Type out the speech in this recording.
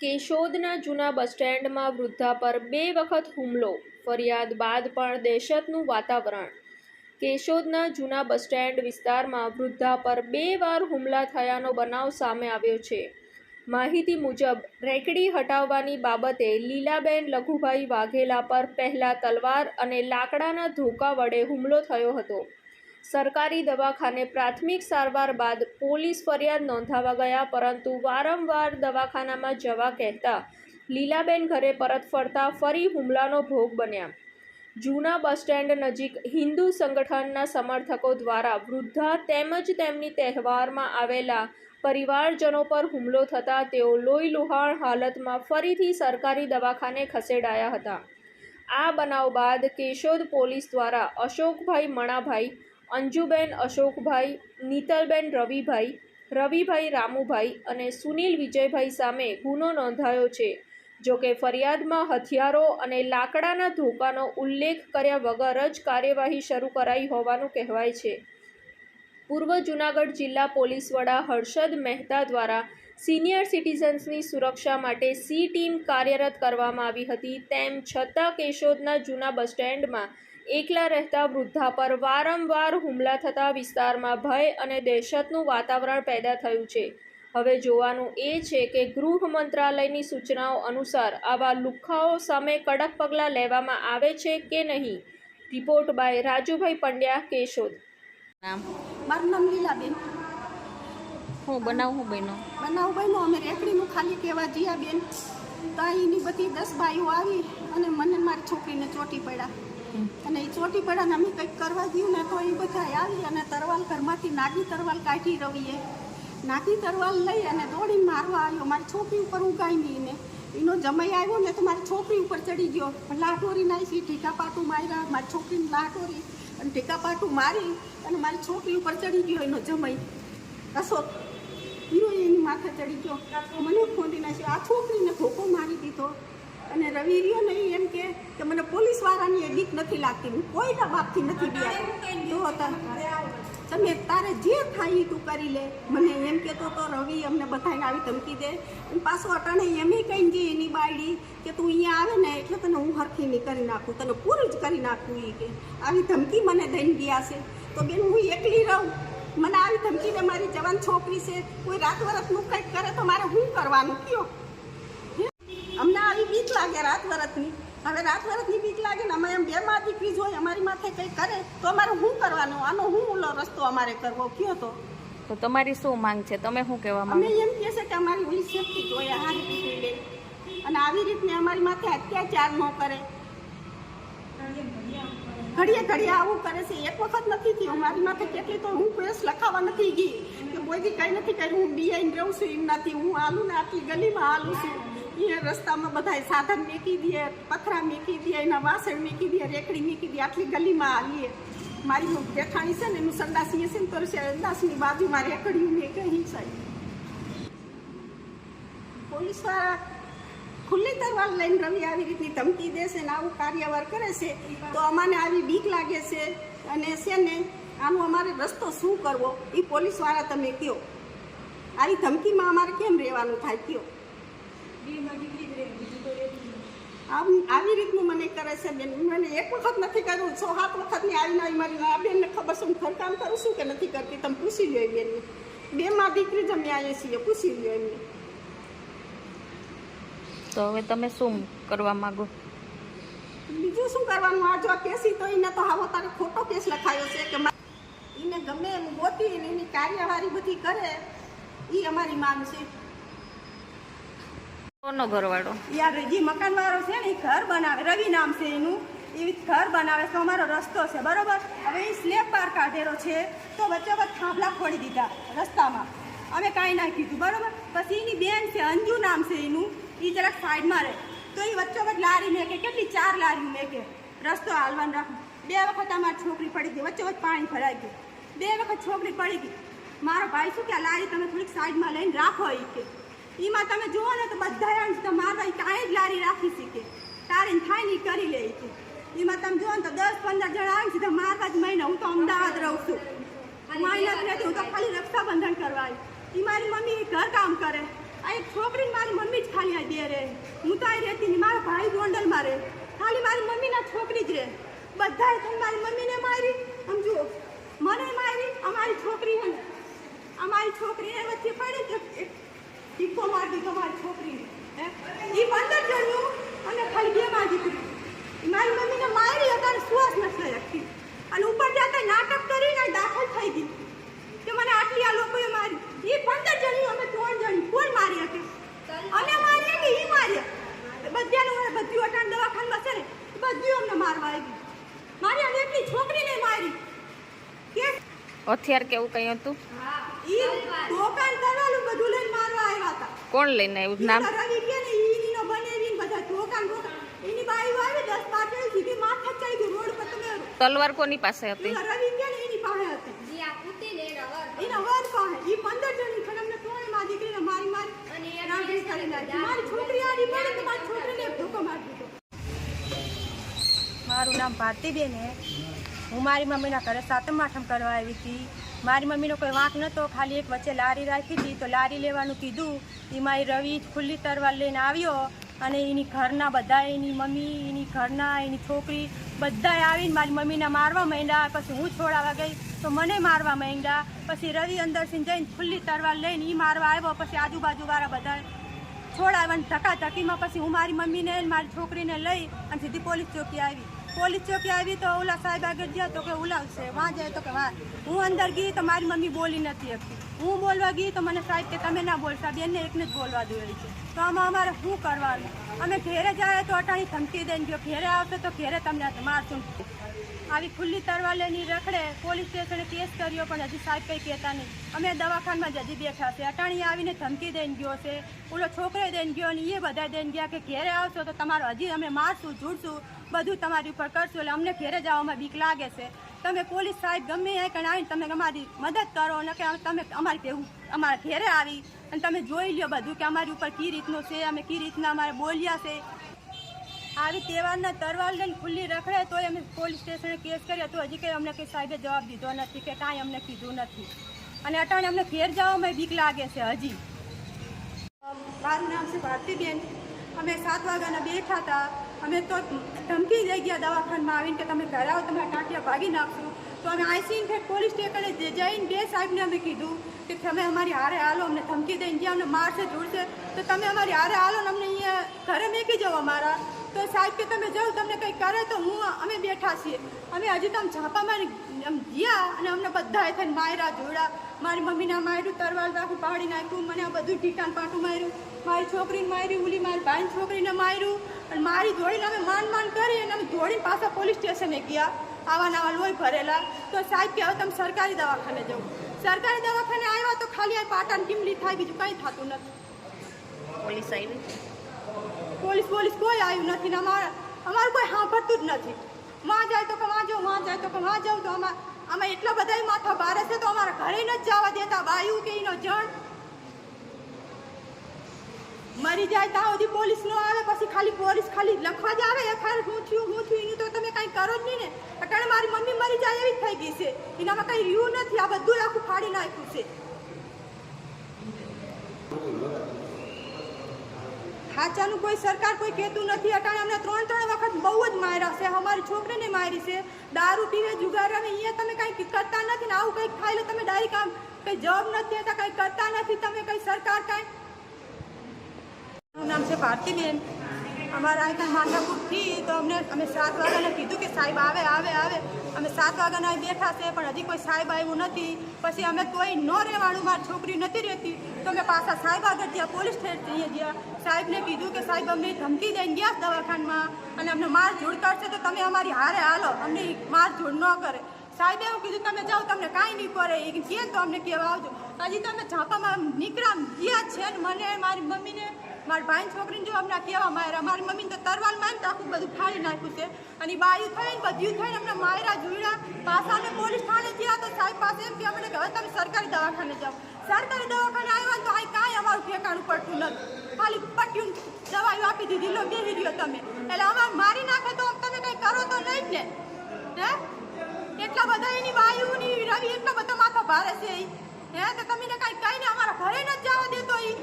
કેશોદના જૂના બસ સ્ટેન્ડમાં વૃદ્ધા પર બે વખત હુમલો, ફરિયાદ બાદ પણ દહેશતનું વાતાવરણ. કેશોદના જૂના બસ સ્ટેન્ડ વિસ્તારમાં વૃદ્ધા પર બે વાર હુમલા થયાનો બનાવ સામે આવ્યો છે. માહિતી મુજબ, રેકડી હટાવવાની બાબતે લીલાબેન લઘુભાઈ વાઘેલા પર પહેલા તલવાર અને લાકડાના ધોકા વડે હુમલો થયો હતો. સરકારી દવાખાને પ્રાથમિક સારવાર બાદ પોલીસ ફરિયાદ નોંધાવા ગયા, પરંતુ વારંવાર દવાખાનામાં જવા કહેતા લીલાબેન ઘરે પરત ફરતા ફરી હુમલાનો ભોગ બન્યા. જૂના બસ સ્ટેન્ડ નજીક હિન્દુ સંગઠનના સમર્થકો દ્વારા વૃદ્ધા તેમજ તેમની તહેવારમાં આવેલા પરિવારજનો પર હુમલો થતાં તેઓ લોહી લુહાણ હાલતમાં ફરીથી સરકારી દવાખાને ખસેડાયા હતા. આ બનાવ બાદ કેશોદ પોલીસ દ્વારા અશોકભાઈ મણાભાઈ અંજુબેન અશોકભાઈ, નીતલબેન રવિભાઈ રવિભાઈ રામુભાઈ અને સુનિલ વિજયભાઈ સામે ગુનો નોંધાયો છે. જો કે ફરિયાદમાં હથિયારો અને લાકડાના ધોકાનો ઉલ્લેખ કર્યા વગર જ કાર્યવાહી શરૂ કરાઈ હોવાનું કહેવાય છે. પૂર્વ જૂનાગઢ જિલ્લા પોલીસ વડા હર્ષદ મહેતા દ્વારા સિનિયર સિટીઝન્સની સુરક્ષા માટે સી ટીમ કાર્યરત કરવામાં આવી હતી, તેમ છતાં કેશોદના જૂના બસ સ્ટેન્ડમાં એકલા રહેતા વૃદ્ધા પર વારંવાર હુમલા થતા વિસ્તારમાં ભય અને દહેશતનું વાતાવરણ પેદા થયું છે. હવે જોવાનું એ છે કે ગૃહ મંત્રાલયની સૂચનાઓ અનુસાર આવા લુખ્ખાઓ સામે કડક પગલાં લેવામાં આવે છે કે નહીં? Report by Rajubhai Pandya Keshod. નામ? મારું નામ લીલાબેન. હું બનાવું હું બન્યો? બનાવું બન્યો. અમે રેકડીનું ખાલી કહેવા જીયા બેન તો અહીંની બધી દસ ભાઈઓ આવી અને મને મારી છોકરીને ચોટી પડ્યા. અને એ ચોટી પડાને અમે કંઈક કરવા ગયું ને તો એ બધા આવી અને તરવાલ ઘરમાંથી નાગી તરવાલ કાઢી રહીએ નાગી તરવાલ લઈ અને દોડીને મારવા આવ્યો. મારી છોકરી ઉપર ઉગાઈ નહીં ને. એનો જમાઈ આવ્યો ને તો મારી છોકરી ઉપર ચડી ગયો. લાટોરી નાખી ઢીકા પાટું માર્યા. મારી છોકરીને લાટોરી અને ઢીકા પાટું મારી અને મારી છોકરી ઉપર ચડી ગયો એનો જમાઈ. અશોક એનો એની માથે ચડી ગયો. મને ખોદી નાખ્યો. આ છોકરીને ભોકો મારી દીધો. અને રવિ રહ્યો ને એમ કે કે મને પોલીસ વાળાની એ બીક નથી લાગતી. હું કોઈના બાપથી નથી બિયા તો હતા. તમે તારે જે થાય એ તું કરી લે. મને એમ કહેતો તો રવિ અમને બધાને આવી ધમકી દે. અને પાછો અટાણે એમ કહીને જે એની બાયડી કે તું અહીંયા આવે ને એટલે તને હું હરખી નહીં કરી નાખું. તને પૂરું જ કરી નાખું એ કે. આવી ધમકી મને દઈને ગયા છે. તો બેન હું એકલી રહું. મને આવી ધમકીને મારી જવાન છોકરી છે. કોઈ રાત વરસનું કંઈક કરે તો મારે શું કરવાનું? કયો હે? અમને આવી બીક લાગે રાત વરસની હવે રાત વરસની બીક લાગે ને અમે એમ બે માં દીકરી જોઈ અમારી માથે કંઈ કરે તો અમારે શું કરવાનું? આનો હું ઓલો રસ્તો અમારે કરવો? કયો તો? તો તમારી શું માંગ છે? તમે શું કહેવા અમે એમ કહે છે કે અમારી ઓલી સેફટી જોઈએ હારી દીકરી લે. અને આવી રીતને અમારી માથે અત્યાચાર ન કરે. ઘડીએ ઘડીએ આવું કરે છે. એક વખત નથી થયું. મારી માથે કેટલી તો હું કેસ લખાવા નથી ગઈ. કે કોઈ કંઈ નથી કર્યું. હું બિયાઈને રહું છું એમ નથી હું હાલું ને આટલી ગલીમાં હાલું છું. એ રસ્તામાં બધાય સાધન મેકી દે, પથરા મેકી દે, એના વાસણ મેકી દે, રેકડી મેકી દે, આટલી ગલીમાં આવીએ મારી જેઠાણી છે ને, એનું સંડાસી છે ને, તો સંડાસની બાજુમાં રેકડીયું મેં કહી સાહેબ પોલીસવાળા ખુલ્લી તરવાર લઈને રવિ આવી રીતની ધમકી દેશે ને, આવું કાર્યવાર કરે છે, તો અમાને આવી બીક લાગે છે. અને છે ને, આનો અમારે રસ્તો શું કરવો એ પોલીસવાળા તમે કયો. આવી ધમકીમાં અમારે કેમ રહેવાનું થાય, કયો. આવી રીતનું મને કરે છે બેન. મને એક વખત નથી કર્યું છ સાત વખતની આવીને આવી મારી આ બેનને ખબર છે હું ઘરકામ કરું છું કે નથી કરતી? તમે પૂછી એ બેનને. બે માં દીકરી જ અમે આવીએ છીએ પૂછી લ્યો એમને. તો હવે તમે શું કરવા માંગો? બીજું શું કરવાનું? આ જો કેસી તો એને તો હાવો તારે ખોટો કેસ લખાયો છે કે એને ગમે એમ ગોતી એની કાર્યવાહી બધી કરે એ અમારી માંગ છે. કોનો ઘરવાળો. યાર જે મકાનવાળો છે ને એ ઘર બનાવે. રવિ નામ છે એનું. એ ઘર બનાવે તો અમારો રસ્તો છે, બરોબર? હવે એ સ્લેબ પાર કાઢેલો છે. તો વચ્ચે વચ્ચે થાંભલા ખોડી દીધા રસ્તામાં. અમે કાંઈ ના કીધું, બરોબર? પછી એની બેન છે, અંજુ નામ છે એનું. એ જરાક સાઈડમાં રહે. તો એ વચ્ચે વચ્ચે લારી મેકે. કેટલી ચાર લારી મેકે. રસ્તો હાલવાનું રાખું. બે વખત અમારી છોકરી પડી ગઈ. વચ્ચે વચ્ચે પાણી ભરાઈ ગયું. બે વખત છોકરી પડી ગઈ. મારો ભાઈ શું કે, આ લારી તમે થોડીક સાઈડમાં લઈને રાખો એ કે. એમાં તમે જુઓ ને તો બધા અંશ તો મારા કાંઈ જ લારી રાખી શકે તારીને થાય ને ઈ કરી લે છે એમાં તમે જુઓ ને તો દસ પંદર જણા આવે તો મારવા જ મહિને હું તો અમદાવાદ રહું છું. મહિના નથી હું તો ખાલી રક્ષાબંધન કરવા એ મારી મમ્મી ઘર કામ કરે. આ એક છોકરીને મારી મમ્મી જ ખાલી આ દે રહે. હું તો આ રહેતી નહીં મારો ભાઈ ગોંડલમાં રહે. ખાલી મારી મમ્મીના છોકરી જ રહે. બધાએ થઈને મારી મમ્મીને મારી. આમ જુઓ, મને મારી, અમારી છોકરી અમારી છોકરીને વચ્ચે પડી ટીકો મારતી તમારી છોકરી છોકરીને હે? એ પંદર જણ્યું અને ખાલી બે માં દીકરી મારી મમ્મીને મારી અત્યારે શ્વાસ નથી શકતી અને ઉપર જતા નાટક કરીને દાખલ થઈ ગઈ. કે મને આટલી આ લોકોએ મારી. એ પંદર જણી અમે ત્રણ જણી. કોણ મારી હતી અમે મારીએ કે એ માર્યા? બધાને મને બધી અટાણ દવાખાનામાં છે ને બધી અમને મારવા આવી મારી અમે એટલી છોકરીને મારી. કે હથિયાર કેવું કંઈ હતું? દુકાન કરવાનું બધું લઈને મારવા આવ્યા હતા કોણ લઈને આવ્યું? નામ? તલવાર કોની પાસે હતી? મારું નામ ભારતીબેન હું. મારી મમ્મીના ઘરે સાતમ આઠમ કરવા આવી હતી. મારી મમ્મીનો કોઈ વાંક નહોતો ખાલી એક વચ્ચે લારી રાખી હતી. તો લારી લેવાનું કીધું. એમાં એ રવિ ખુલ્લી તરવાર લઈને આવ્યો અને એની ઘરના બધા, એની મમ્મી, એની ઘરના, એની છોકરી બધાએ આવીને મારી મમ્મીને મારવા માંડ્યા. પછી હું છોડાવા ગઈ તો મને મારવા માંડ્યા. પછી રવિ અંદરથી જઈને ખુલ્લી તરવાર લઈને એ મારવા આવ્યો. પછી આજુબાજુવાળા બધા છોડાવ્યા અને ધકાધકીમાં પછી હું મારી મમ્મીને મારી છોકરીને લઈ અને સીધી પોલીસ ચોકી આવી. પોલીસ ચોકી આવી તો ઓલા સાહેબ આગળ ગયા તો કે ઉલાવશે વાં જાય તો કે વાં. હું અંદર ગઈ તો મારી મમ્મી બોલી નથી શકતી. હું બોલવા ગઈ તો મને સાહેબ કે તમે ના બોલશો બેનને એકને જ બોલવા દે છે. તો આમાં અમારે શું કરવાનું? અમે ઘેરે જાય તો અટાણી ધમકી દઈને ગયો. ઘેરે આવશે તો ઘેરે તમને મારશું. આવી ખુલ્લી તરવા લઈને રખડે પોલીસ સ્ટેશને કેસ કર્યો, પણ હજી સાહેબ કંઈ કહેતા નહીં. અમે દવાખાનામાં જ હજી બેઠા છે. અટાણી આવીને ધમકી દઈને ગયો છે, ઓલો છોકરો દઈને ગયો ને એ બધા દઈને ગયા કે ઘેરે આવશો તો તમારો હજી અમે મારશું ઝૂડશું બધું તમારી ઉપર કરશું એટલે અમને ઘેરે જવામાં બીક લાગે છે. તમે પોલીસ સાહેબ ગમે ત્યાં કણ આવીને તમે અમારી મદદ કરો, ને કે તમે અમારી કેવું અમારા ઘેરે આવી અને તમે જોઈ લ્યો બધું કે અમારી ઉપર કઈ રીતનું છે, અમે કઈ રીતના અમારે બોલ્યા છે. આવી તહેવારના તરવાર લઈને ખુલ્લી રખડે તોય અમે પોલીસ સ્ટેશને કેસ કર્યો તો હજી કંઈ અમને કંઈ સાહેબે જવાબ દીધો નથી કે કાંઈ અમને કીધું નથી. અને અટાણે અમને ઘેર જવામાં બીક લાગે છે હજી. મારું નામ છે ભારતીબેન. અમે સાત વાગ્યાના બેઠા હતા. અમે તો ધમકી દઈ ગયા દવાખાનામાં આવીને કે તમે ઘરે આવો, તમારા ટાંટિયા ભાગી નાખશું. તો અમે આઈસીન પોલીસ સ્ટેશને જઈને બે સાહેબને અમે કીધું કે તમે અમારી હારે હાલો, અમને ધમકી દઈને જ્યાં અમને મારશે, જોડશે, તો તમે અમારી હારે હાલો ને અમને અહીંયા ઘરે મેકી જાઓ અમારા તો સાહેબ કે તમે જાઓ, તમને કંઈ કરે તો હું અમે બેઠા છીએ. અમે હજી તો આમ ઝાપામાં આમ ગયા અને અમને બધાએ થઈને માર્યા જોડા મારી મમ્મીને માર્યું તરવાર રાખું પાડી નાખ્યું, મને આ બધું ટીકાન પાટું માર્યું. મારી છોકરીને માર્યું, ઉલી મારી ભાઈની છોકરીને માર્યું. અને મારી જોડીને અમે માન માન કરી અને અમે જોડીને પાછા પોલીસ સ્ટેશને ગયા. આવા નવા લોહી ભરેલા તો સાહેબ કે હવે તમે સરકારી દવાખાને જવું સરકારી દવાખાને આવ્યા તો ખાલી આ પાટાની ટીમલી થાય બીજું કંઈ થતું નથી. પોલીસ આવી પોલીસ પોલીસ કોઈ આવ્યું નથી ને અમારે અમારું કોઈ સાંભળતું જ નથી. માં જાય તો કે માં જાઉં માં જાય તો કે માં જાઉં તો અમાર આમાં એટલા બધા માથા ભારે છે તો અમારા ઘરે ન જ જવા દેતા બાયું કે એનો જણ મરી જાય ત્યાં સુધી પોલીસ નો આવે, પછી ખાલી પોલીસ ખાલી લખવા જ આવે એફઆઈઆર હું થયું હું થયું, એનું તો તમે કાંઈ કરો જ નહીં ને. અત્યારે મારી મમ્મી મરી જાય એવી થઈ ગઈ છે. એનામાં કંઈ રહ્યું નથી. આ બધું આખું ફાડી નાખ્યું છે. સાચાનું કોઈ સરકાર કોઈ કહેતું નથી. અટાણે અમને ત્રણ ત્રણ વખત બહુ જ માર્યા છે. અમારી છોકરીને મારી છે. દારૂ પીવે, જુગાર રમે, અહીંયા તમે કંઈ કરતા નથી ને આવું કંઈક ખાઈ લો તમે ડાયરેક્ટ આમ કંઈ જવાબ નથી દેતા કંઈ કરતા નથી તમે, કંઈ સરકાર કાંઈ નામ છે ભારતીબેન અમારા અહીંયા માથાકૂટથી તો અમને, અમે સાત વાગ્યાને કીધું કે સાહેબ આવે આવે આવે. અમે સાત વાગ્યાના બેઠા છે, પણ હજી કોઈ સાહેબ આવ્યું નથી. પછી અમે કોઈ ન રહેવાનું, મારી છોકરી નથી રહેતી. તો અમે પાછા સાહેબ આગળ ગયા પોલીસ સ્ટેશન ગયા સાહેબને કીધું કે સાહેબ, અમને ધમકી દઈને ગયા દવાખાનામાં અને અમને માર જોડ કરશે તો તમે અમારી હારે હાલો. અમને માર જોડ ન કરે. સાહેબે એવું કીધું, તમે જાઓ, તમને કાંઈ નહીં કરે. એ કે તો અમને કહેવા આવજો. હજી તમે ઝાપામાં નીકળ્યા ગયા છે ને મને, મારી મમ્મીને. મારી ભાઈ છોકરીને જો અમને કહેવા માર્યા મારી મમ્મીને તો તરવાલ મારી આખું બધું ફાડી નાખ્યું છે. અને બાયું થઈને બધું થઈને અમને માયરા જોયડા અમે પોલીસ થાણે ગયા તો સાહેબ પાસે એમ કે અમને કે હવે તમે સરકારી દવાખાને જાઓ. સરકારી દવાખાને આવ્યા તો અહીં કાંઈ અમારું ઠેકાણું પડતું નથી. ખાલી પટ્યું દવાઈઓ આપી દીધી, લો બેહી રહ્યો તમે. એટલે અમારે મારી નાખે તો તમે કંઈ કરો તો નહીં ને? હે? એટલા બધા એની વાયુની રવિ એટલા બધા માથા ભારે છે એ હે? તો તમે કાંઈ કહીને અમારા ઘરે ન જવા દેતો ઈ?